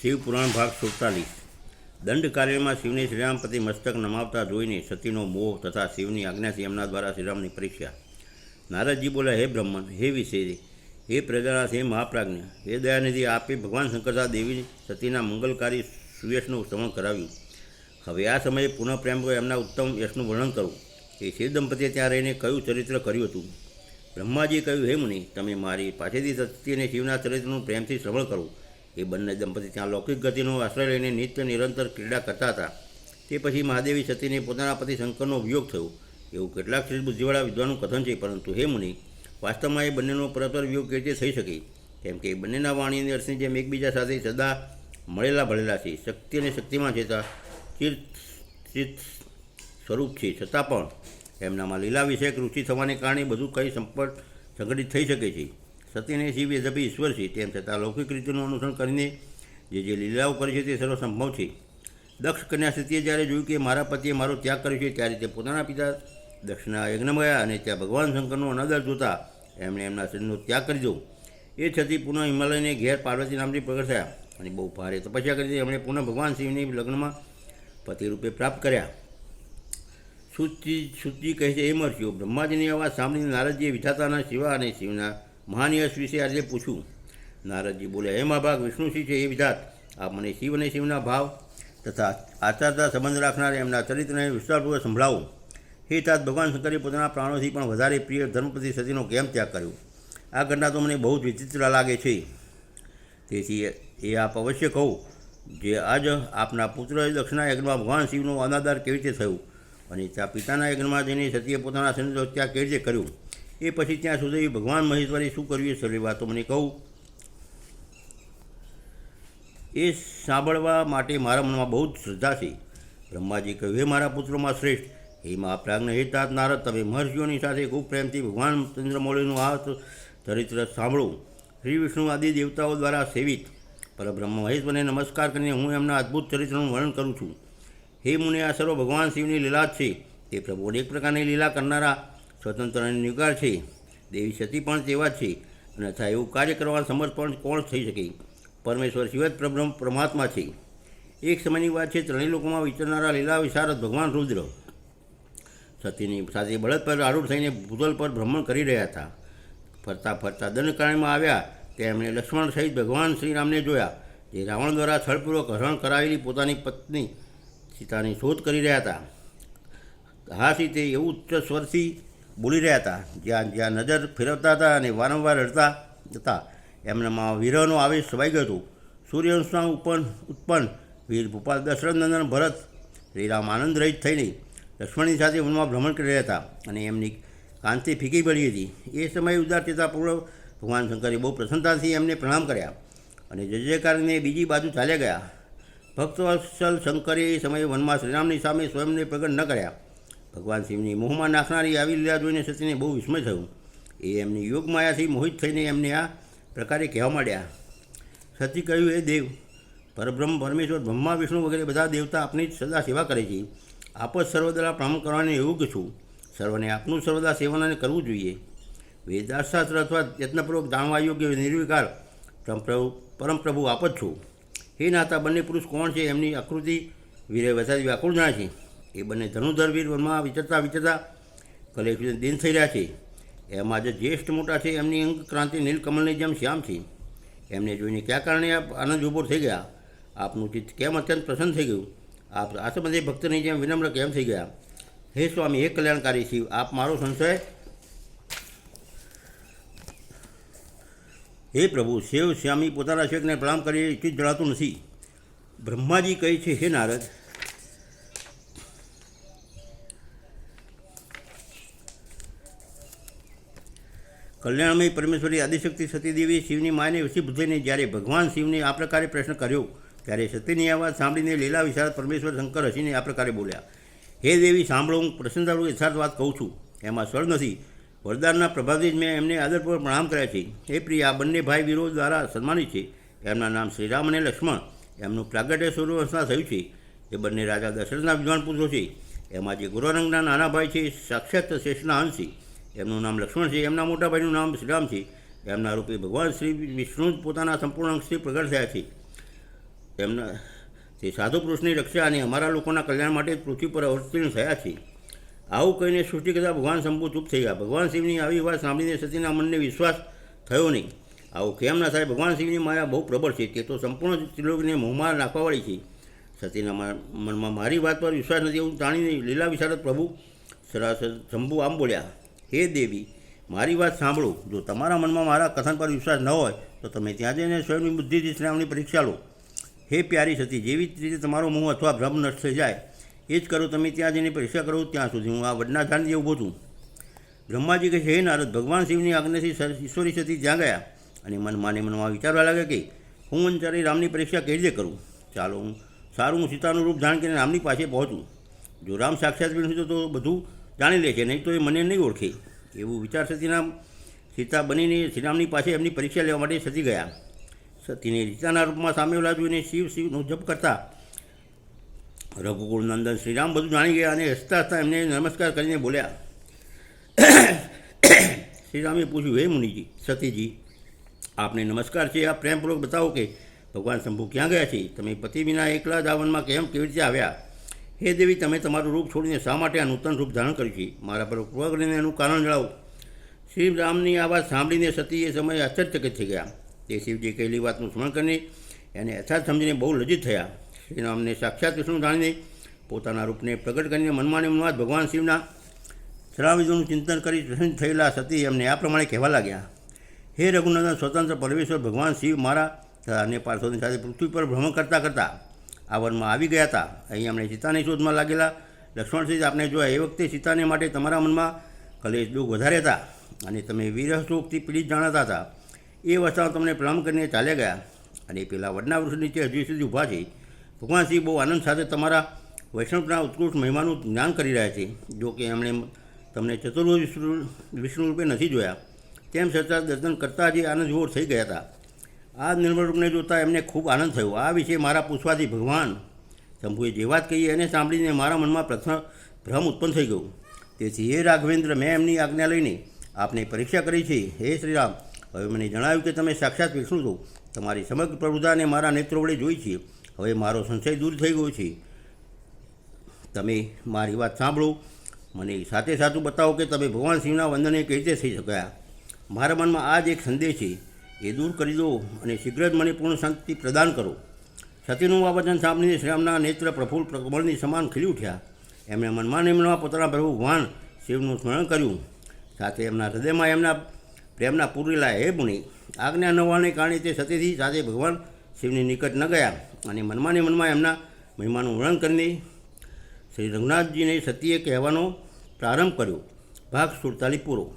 શિવ પુરાણ ભાગ સુડતાલીસ. દંડ કાર્યમાં શિવને શ્રીરામ પ્રતિ મસ્તક નમાવતા જોઈને સતીનો મોહ તથા શિવની આજ્ઞાથી એમના દ્વારા શ્રીરામની પરીક્ષા. નારદજી બોલ્યા, હે બ્રહ્મણ હે વિષય હે પ્રજાનાથ, હે મહાપ્રાજ્ઞ, હે દયાનિધિ, આપે ભગવાન શંકરદા દેવી સતીના મંગલકારી સુયશનું શ્રવણ કરાવ્યું. હવે આ સમયે પુનઃ પ્રેમ એમના ઉત્તમ યશનું વર્ણન કરું. એ શિવ દંપતીએ ત્યાં રહીને કયું ચરિત્ર કર્યું હતું? બ્રહ્માજીએ કહ્યું, હે મુનિ, તમે મારી પાસેથી સતી અને શિવના ચરિત્રનું પ્રેમથી શ્રવણ કરો. એ બંને દંપતી ત્યાં લૌકિક ગતિનો આશ્રય લઈને નિત્ય નિરંતર ક્રીડા કરતા હતા. તે પછી મહાદેવી સતીને પોતાના પતિ શંકરનો વિયોગ થયો. એવું કેટલાક શ્રી બુદ્ધિવાળા વિદ્વાનું કથન છે, પરંતુ હે મુનિ, વાસ્તવમાં એ બંનેનો પરસ્પર વિયોગ કેવી રીતે થઈ શકે? કેમ કે એ બંનેના વાણીની અર્થની જેમ એકબીજા સાથે સદા મળેલા ભળેલા છે. શક્તિ અને શક્તિમાં છતાં ચિર સ્વરૂપ છે. છતાં પણ એમનામાં લીલા વિષયક રુચિ થવાને કારણે બધું કંઈ સંપર્ક સંગઠિત થઈ શકે છે. સતીને શિવ યદ્યપી ઈશ્વર છે. તેમ છતાં લૌકિક રીતિનું અનુસરણ કરીને જે જે લીલાઓ કરે છે તે સર્વસંભવ છે. દક્ષ કન્યા સતીએ જ્યારે જોયું કે મારા પતિએ મારો ત્યાગ કર્યો છે, ત્યારે તે પોતાના પિતા દક્ષના યજ્ઞમાં ગયા અને ત્યાં ભગવાન શંકરનો અનાદર જોતા એમણે એમના શરીરનો ત્યાગ કરી દો એ છતી પુનઃ હિમાલયને ઘેર પાર્વતી નામથી પ્રગટ થયા અને બહુ ભારે તપસ્યા કરી એમણે પુનઃ ભગવાન શિવની લગ્નમાં પતિ રૂપે પ્રાપ્ત કર્યા. સુચિ સુચિ કહે છે એ મરસ્યો બ્રહ્માજીની અવાજ સાંભળીને નારદજીએ વિધાતાના શિવા અને શિવના મહાન વિશે આજે પૂછ્યું નારદજી બોલ્યા, હે મહાભાગ, વિષ્ણુ શિવ છે? એ વિધાત. આપ મને શિવ અને શિવના ભાવ તથા આચારતા સંબંધ રાખનાર એમના ચરિત્રને વિસ્તારપૂર્વક સંભળાવો. હે તાત, ભગવાન શંકરે પોતાના પ્રાણોથી પણ વધારે પ્રિય ધર્મપતિ સતીનો કેમ ત્યાગ કર્યો? આ ઘટના તો મને બહુ જ વિચિત્ર લાગે છે. તેથી એ આપ અવશ્ય કહું જે આજ આપના પુત્ર દક્ષિણા યજ્ઞમાં ભગવાન શિવનો અનાદાર કેવી રીતે થયું? અને ત્યાં પિતાના યજ્ઞમાં જઈને સતીએ પોતાના શરીરનો ત્યાગ કેવી રીતે કર્યું? એ પછી ત્યાં સુધી ભગવાન મહેશ્વરે શું કર્યું એ સર્વે વાતો મને કહું. એ સાંભળવા માટે મારા મનમાં બહુ જ શ્રદ્ધા છે. બ્રહ્માજી કહ્યું, હે મારા પુત્રોમાં શ્રેષ્ઠ હે મહાપ્રાજ્ઞ હે તાત નારદ, તમે મહર્ષિઓની સાથે ખૂબ પ્રેમથી ભગવાન ચંદ્રમૌળીનું આ ચરિત્ર સાંભળો. શ્રી વિષ્ણુ આદિ દેવતાઓ દ્વારા સેવિત. પરબ્રહ્મ મહેશ્વરને નમસ્કાર કરીને હું એમના અદ્ભુત ચરિત્રનું વર્ણન કરું છું. હે મુને, આ સર્વ ભગવાન શિવની લીલા જ છે. તે પ્રભુ અનેક પ્રકારની લીલા કરનારા સ્વતંત્ર નિકાર છે. દેવી સતી પણ તેવા છે અને અથવા એવું કાર્ય કરવા સમર્થ પણ કોણ થઈ શકે? પરમેશ્વર શિવ પ્રબ્રહ્મ પરમાત્મા છે. એક સમયની વાત છે, ત્રણેય લોકોમાં વિચરનારા લીલા વિશારદ ભગવાન રુદ્ર. સતીની સાથે બળદ પર આરૂઢ થઈને ભૂતલ પર ભ્રમણ કરી રહ્યા હતા. ફરતા ફરતા દંડકારણ્યમાં આવ્યા ત્યાં એમણે લક્ષ્મણ સહિત ભગવાન શ્રીરામને જોયા. જે રાવણ દ્વારા છળપૂર્વક હરણ કરાવેલી પોતાની પત્ની સીતાની શોધ કરી રહ્યા હતા. હાથી તે એવું ઉચ્ચ સ્વરથી બોલી રહ્યા હતા. જ્યાં જ્યાં નજર ફેરવતા હતા અને વારંવાર રડતા હતા. એમનામાં વિરહનો આવેશ છવાઈ ગયો હતો. સૂર્યવંશના ઉપન ઉત્પન્ન વીર ભોપાલ દશરથનંદન ભરત, શ્રીરામ આનંદ રહિત થઈને લક્ષ્મણની સાથે વનમાં ભ્રમણ કરી રહ્યા હતા અને એમની કાંતિ ફીકી પડી હતી. એ સમયે ઉદારચેતાપૂર્વક ભગવાન શંકરે બહુ પ્રસન્નતાથી એમને પ્રણામ કર્યા અને જય જયકારને બીજી બાજુ ચાલ્યા ગયા. ભક્તવત્સલ શંકરે એ સમયે વનમાં શ્રીરામની સામે સ્વયંને પ્રગટ ન કર્યા. ભગવાન શિવની મોહમાં નાખનારી આવી લીલા જોઈને સતીને બહુ વિસ્મય થયું. એ એમની યોગ માયાથી મોહિત થઈને એમને આ પ્રકારે કહેવા માંડ્યા. સતી કહ્યું એ દેવ, પરબ્રહ્મ, પરમેશ્વર, બ્રહ્મા, વિષ્ણુ વગેરે બધા દેવતા આપની સદા સેવા કરે છે. આપ જ સર્વદા પ્રાણ કરવાને યોગ્ય છું. સર્વને આપનું સર્વદા સેવનાને કરવું જોઈએ. વેદાશાસ્ત્ર અથવા યત્નપૂર્વક જાણવા યોગ્ય નિર્વિકાર પરમપ્રભુ પરમપ્રભુ આપ જ છું. હે નાતા, બંને પુરુષ કોણ છે એમની આકૃતિ વિરે વધારે વ્યાકુળ જણા છે. એ બંને ધનુધર વીર વનમાં વિચરતા વિચરતા કલેશ દિન થઈ રહ્યા છે. એમાં જે જ્યેષ્ઠ મોટા છે, એમની અંગ ક્રાંતિ નીલકમલની જેમ શ્યામ છે. એમને જોઈને ક્યાં કારણે આપ આનંદ ઊભો થઈ ગયા? આપનું ચિત્ત કેમ અત્યંત પ્રસન્ન થઈ ગયું? આપ આ સંબંધે ભક્તની જેમ વિનમ્ર કેમ થઈ ગયા? હે સ્વામી, હે કલ્યાણકારી શિવ, આપ મારો સંશય? હે પ્રભુ, શિવ, શ્યામી પોતાના શેખને પ્રણામ કરી ચિત્ત જણાતું નથી. બ્રહ્માજી કહે છે, હે નારદ કલ્યાણમય પરમેશ્વરી આદિશક્તિ સતીદેવી શિવની માને થઈને જ્યારે ભગવાન શિવને આ પ્રકારે પ્રશ્ન કર્યો, ત્યારે સતીની આ વાત સાંભળીને લીલા વિશાળ પરમેશ્વર શંકર હસીને આ પ્રકારે બોલ્યા, હે દેવી, સાંભળો, હું પ્રસન્નતાનું યથાર્થ વાત કહું છું. એમાં સ્વર નથી. વરદાનના પ્રભાવથી જ મેં એમને આદરપૂર્વક પ્રણામ કર્યા છે. એ પ્રિય, આ બંને ભાઈ વિરોધ દ્વારા સન્માનિત છે. એમના નામ શ્રીરામ અને લક્ષ્મણ. એમનું પ્રાગટ્ય સૂર્યવંશના થયું છે. એ બંને રાજા દશરથના વિદ્વાન પુત્રો છે. એમાં જે ગુરુરંગના નાના ભાઈ છે સાક્ષાત શ્રેષ્ઠના અંશ એમનું નામ લક્ષ્મણ છે, એમના મોટા ભાઈનું નામ શ્રીરામ છે. એમના રૂપે ભગવાન શ્રી વિષ્ણુ જ પોતાના સંપૂર્ણ અંશથી પ્રગટ થયા છે. એમના, તે સાધુ પુરુષની રક્ષા અને અમારા લોકોના કલ્યાણ માટે પૃથ્વી પર અવતીર્ણ થયા છે. આવું કહીને સૃષ્ટિ કરતા ભગવાન શંભુ ચૂપ થઈ ગયા. ભગવાન શિવની આવી વાત સાંભળીને સતીના મનને વિશ્વાસ થયો નહીં. આવું કેમ ના થાય? ભગવાન શિવની માયા બહુ પ્રબળ છે, તે તો સંપૂર્ણ ત્રિલોકને મોંમાં નાખવાવાળી છે. સતીના મનમાં મારી વાત પર વિશ્વાસ નથી એવું જાણીને લીલા વિશારદ પ્રભુ શંભુ આમ બોલ્યા હે દેવી, મારી વાત સાંભળો. જો તમારા મનમાં મારા કથન પર વિશ્વાસ ન હોય, તો તમે ત્યાં જઈને સ્વયંની બુદ્ધિથી શ્રાવણની પરીક્ષા લો. હે પ્યારી સતી, જેવી રીતે તમારો મોહ અથવા ભ્રમ નષ્ટ થઈ જાય, એ જ કરો તમે ત્યાં જઈને પરીક્ષા કરો, ત્યાં સુધી હું આ વડના ઝાડ નીચે ઊભો છું બ્રહ્માજી કહે છે, હે નારદ, ભગવાન શિવની આજ્ઞાથી ઈશ્વરી સતી ત્યાં ગયા. અને મનમાં ને મનમાં વિચારવા લાગ્યા કે, હું અંચારી રામની પરીક્ષા કેવી રીતે કરું? ચાલો, હું સારું હું સીતાનું રૂપ જાણ કરીને રામની પાસે પહોંચું. જો રામ સાક્ષાત બન્યું તો બધું જાણી લે છે, નહીં તો એ મને નહીં ઓળખે. એવું વિચાર સતીના સીતા બનીને શ્રીરામની પાસે એમની પરીક્ષા લેવા માટે સતી ગયા. સતીને રીતાના રૂપમાં સામે ઓલા જોઈને શિવ શિવનો જપ કરતા રઘુકુળ નંદન શ્રીરામ બધું જાણી ગયા અને હસતા હસતા એમને નમસ્કાર કરીને બોલ્યા. શ્રીરામે પૂછ્યું, હે મુનિજી, સતીજી, આપને નમસ્કાર છે. આ પ્રેમપૂર્વક બતાવો કે ભગવાન શંભુ ક્યાં ગયા છે? તમે પતિ વિના એકલા દાવનમાં કેમ કેવી રીતે આવ્યા? હે દેવી, તમે તમારું રૂપ છોડીને શા માટે આ નૂતન રૂપ ધારણ કર્યું છે? મારા પર કૃપા કરીને એનું કારણ જણાવો. શ્રી રામની આ વાત સાંભળીને સતી એ સમયે આશ્ચર્યચકિત થઈ ગયા. તે શિવજી કહેલી વાતનું સ્મરણ કરીને એને યથાર્થ સમજીને બહુ લજ્જિત થયા. શ્રીરામને સાક્ષાત વિષ્ણુ જાણીને પોતાના રૂપને પ્રગટ કરીને મનમાં મનમાં ભગવાન શિવના શ્રાવિદોનું ચિંતન કરી પ્રસન્ન થયેલા સતી એમને આ પ્રમાણે કહેવા લાગ્યા. હે રઘુનંદન, સ્વતંત્ર પરમેશ્વર ભગવાન શિવ મારા તથા અન્ય પાર્ષદોની સાથે પૃથ્વી પર ભ્રમણ કરતાં કરતાં આ આવી ગયા હતા. અહીં અમને સીતાની શોધમાં લાગેલા. લક્ષ્મણ સહિત આપણે જોયા એ વખતે સીતાને માટે તમારા મનમાં કલેશ દુઃખ વધારે હતા અને તમે વીરશોકથી પીડિત જાણતા હતા. એ વસ્તાઓ તમને પ્રણામ કરીને ચાલ્યા ગયા અને પેલા વડના વૃક્ષ નીચે હજી સુધી ઊભા છે. ભગવાન શિવ બહુ આનંદ સાથે તમારા વૈષ્ણવના ઉત્કૃષ્ટ મહિમાનું જ્ઞાન કરી રહ્યા છે. જો કે એમણે તમને ચતુર્ભુજ વિષ્ણુ વિષ્ણુ રૂપે નથી જોયા. તેમ છતાં દર્શન કરતાં જ આનંદ વિભોર થઈ ગયા હતા. આ નિર્મળ રૂપને જોતાં એમને ખૂબ આનંદ થયો. આ વિશે મારા પૂછવાથી ભગવાન, શંભુએ જે વાત કહી એને સાંભળીને મારા મનમાં પ્રથમ ભ્રમ ઉત્પન્ન થઈ ગયો. તેથી હે રાઘવેન્દ્ર, મેં એમની આજ્ઞા લઈને આપને પરીક્ષા કરી છે. હે શ્રીરામ, હવે મને જણાવ્યું કે તમે સાક્ષાત વિષ્ણુ છો. તમારી સમગ્ર પ્રભુતાને મારા નેત્રો વડે જોઈ છે. હવે મારો સંશય દૂર થઈ ગયો છે. તમે મારી વાત સાંભળો. મને સાથે સાચું બતાવો કે તમે ભગવાન શિવના વંદને કઈ રીતે થઈ શક્યા? મારા મનમાં આ જ એક સંદેશ છે. એ દૂર કરી દો અને શીઘ્ર જ મને પૂર્ણ શાંતિ પ્રદાન કરો. સતીનું આ વચન સાંભળીને શ્રીરામના નેત્ર પ્રફુલ્લ પ્રકમળની સમાન ખીલી ઉઠ્યા. એમણે મનમાં એમના પોતાના ભગવાન શિવનું સ્મરણ કર્યું. સાથે એમના હૃદયમાં એમના પ્રેમના પૂરેલા હે મુનિ. આજ્ઞા ન કારણે તે સતીથી સાથે ભગવાન શિવની નિકટ ન ગયા અને મનમાં ને મનમાં એમના મહિમાનું વર્ણન કરીને શ્રી રઘુનાથજીને સતીએ કહેવાનો પ્રારંભ કર્યો. ભાગ સુડતાલીસ પૂરો.